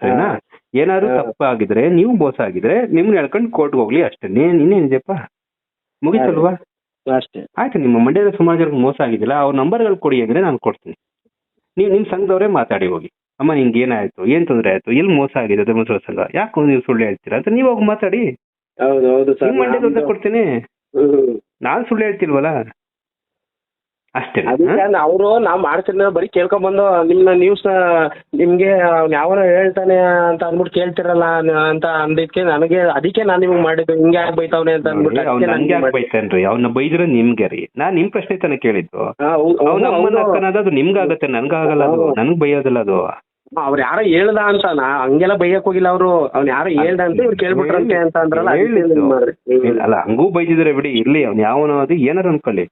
ಸರಿನಾ? ಏನಾದ್ರು ತಪ್ಪು ತಪ್ಪಾಗಿದ್ರೆ ನೀವು ಮೋಸ ಆಗಿದ್ರೆ ನಿಮ್ನ ಹೇಳ್ಕೊಂಡು ಕೋರ್ಟ್ಗೆ ಹೋಗ್ಲಿ ಅಷ್ಟೇ. ನೀನ್ ಇನ್ನೇನಿದೆಯಪ್ಪ ಮುಗೀತಲ್ವಾ? ಅಷ್ಟೇ. ಆಯ್ತು ನಿಮ್ಮ ಮಂಡ್ಯದ ಸುಮಾರು ಜನಕ್ಕೆ ಮೋಸ ಆಗಿದಿಲ್ಲ ಅವ್ರ ನಂಬರ್ಗಳು ಕೊಡಿ ಅಂದ್ರೆ ನಾನು ಕೊಡ್ತೀನಿ. ನೀವು ನಿಮ್ಮ ಸಂಘದವರೇ ಮಾತಾಡಿ ಹೋಗಿ. ಅಮ್ಮ ನಿಂಗೆ ಏನಾಯ್ತು? ಏನ್ ತೊಂದರೆ ಆಯ್ತು? ಎಲ್ಲಿ ಮೋಸ ಆಗಿದೆ ಧರ್ಮಸ್ಥಳ ಸಂಘ? ಯಾಕೆ ನೀವು ಸುಳ್ಳು ಹೇಳ್ತೀರಾ? ಅಂತ ನೀವು ಹೋಗಿ ಮಾತಾಡಿ. ಹೌದು ಹೌದು ಸರ್. ಮಂಡ್ಯದ ಕೊಡ್ತೀನಿ. ನಾನ್ ಸುಳ್ಳು ಹೇಳ್ತಿಲ್ವಲ್ಲ? ಅಷ್ಟೇ ಅದಕ್ಕೆ ಅವರು ನಾ ಮಾಡ್ತೀನಿ ಬರೀ ಕೇಳ್ಕೊಂಡ್ ಬಂದು ನಿಮ್ನ ನ್ಯೂಸ್ ನಿಮ್ಗೆ ಯಾವನೋ ಹೇಳ್ತಾನೆ ಅಂತ ಅಂದ್ಬಿಟ್ಟು ಕೇಳ್ತಿರಲ್ಲ ಅಂತ ಅಂದಿದ್ಕೆ ನನಗೆ ಅದಕ್ಕೆ ನಾನು ನಿಮ್ಗೆ ಮಾಡಿದ್ದು ಹಿಂಗೆ ಯಾಕೆ ಬೈತಾವ್ನೆ ಅಂತ ಅಂದ್ಬಿಟ್ಟು ಬೈತಾನ್ರಿ ಅವ್ನ ಬೈದ್ರೆ ನಿಮ್ಗೆ ರೀ. ನಾನ್ ನಿಮ್ ಪ್ರಶ್ನೆ ತಾನೇ ಕೇಳಿದ್ದು. ಅವ್ನ ಅಮ್ಮನ. ಅಕ್ಕನದ ಅದು ನಿಮ್ಗಾಗತ್ತೆ ನನ್ಗಾಗಲ್ಲ ಅದು. ನನ್ಗ್ ಬೈಯೋದಿಲ್ಲ ಅದು. ಅವ್ರು ಯಾರೋ ಹೇಳ್ದ ಅಂತ ನಾ ಹಂಗೆಲ್ಲ ಬೈಯಕ್ ಹೋಗಿಲ್ಲ ಅವರು. ಅವ್ನ ಯಾರೋ ಹೇಳ್ದ ಅಂತ ಇವ್ರು ಕೇಳ್ಬಿಟ್ರಂತೆ ಅಂತ ಅಂದ್ರಲ್ಲ ಅಲ್ಲ ಹಂಗೂ ಬೈದಿದ್ರೆ ಬಿಡಿ ಇರ್ಲಿ ಅವ್ನ ಯಾವನೋ ಅದು ಏನಾರ ಅನ್ಕೊಳ್ಳಿ.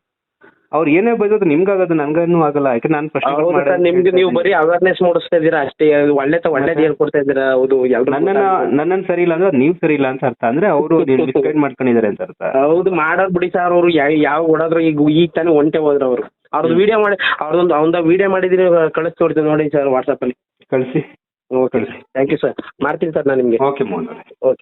ಅವ್ರು ಏನೇ ಬೈದೋದು ನಿಮ್ಗಾಗದು ನನ್ಗೇನು ಆಗಲ್ಲ. ಯಾಕೆ ನಾನು ಹೌದು ಸರ್ ನಿಮ್ಗೆ ನೀವು ಬರೀ ಅವೇರ್ನೆಸ್ ಮೂಡಿಸ್ತಾ ಇದ್ದೀರಾ ಅಷ್ಟೇ ಒಳ್ಳೆ ಒಳ್ಳೇದು ಹೇಳ್ಕೊಡ್ತಾ ಇದ್ದೀರಾ? ಹೌದು ನನ್ನ ನನ್ನನ್ನ ನನ್ನನ್ ಸರಿ ಇಲ್ಲ ಅಂದ್ರೆ ನೀವ್ ಸರಿ ಇಲ್ಲ ಅಂತ ಅರ್ಥ ಅಂದ್ರೆ ಅವರು ಮಿಸ್ಗೈಡ್ ಮಾಡ್ಕೊಂಡಿದ್ದಾರೆ ಅಂತ ಅರ್ಥ. ಹೌದು ಮಾಡೋದ್ ಬಿಡಿ ಸರ್ ಅವರು ಯಾವ ಓಡಾದ್ರು ಈಗ ಈಗ ತಾನೇ ಒಂಟೆ ಹೋದ್ರು ಅವರು. ಅವ್ರದ್ದು ವಿಡಿಯೋ ಮಾಡಿ ಅವ್ರದೊಂದು ಅವ್ನ ವಿಡಿಯೋ ಮಾಡಿದೀನಿ ಕಳಿಸ್ತಾ ಕೊಡ್ತೀನಿ ನೋಡಿ ಸರ್ ವಾಟ್ಸಪ್ ಅಲ್ಲಿ. ಕಳಿಸಿ. ಓಕೆ ಥ್ಯಾಂಕ್ ಯು ಸರ್ ಮಾಡ್ತೀನಿ ಸರ್ ನಾನು ನಿಮಗೆ. ಓಕೆ ಮೋಹನ್. ಓಕೆ